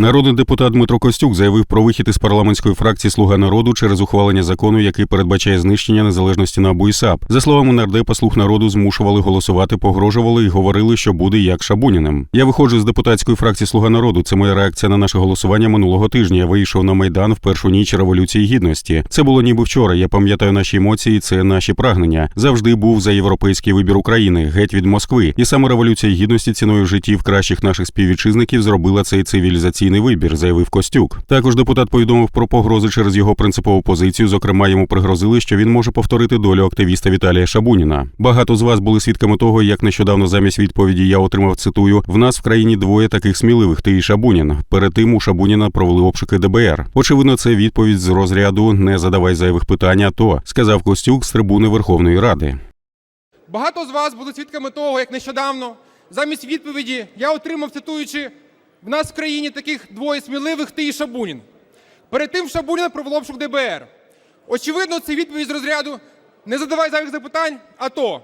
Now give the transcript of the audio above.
Народний депутат Дмитро Костюк заявив про вихід із парламентської фракції Слуга народу через ухвалення закону, який передбачає знищення незалежності НАБУ і САП. За словами нардепа, слуг народу змушували голосувати, погрожували і говорили, що буде як Шабуніним. Я виходжу з депутатської фракції Слуга народу. Це моя реакція на наше голосування минулого тижня. Я вийшов на майдан в першу ніч революції гідності. Це було ніби вчора. Я пам'ятаю наші емоції. Це наші прагнення. Завжди був за європейський вибір України, геть від Москви. І саме революція гідності ціною життів кращих наших співвітчизників зробила цей цивілізаційний вибір, заявив Костюк. Також депутат повідомив про погрози через його принципову позицію. Зокрема, йому пригрозили, що він може повторити долю активіста Віталія Шабуніна. Багато з вас були свідками того, як нещодавно замість відповіді я отримав цитую: в нас в країні двоє таких сміливих. Ти і Шабунін. Перед тим у Шабуніна провели обшуки ДБР. Очевидно, це відповідь з розряду не задавай зайвих питань, а то сказав Костюк з трибуни Верховної Ради. Багато з вас були свідками того, як нещодавно замість відповіді я отримав, цитуючи, в нас в країні таких двоє сміливих ти і Шабунін. Перед тим Шабуніна провело обшук ДБР. Очевидно, це відповідь з розряду не задавай зайвих запитань, а то.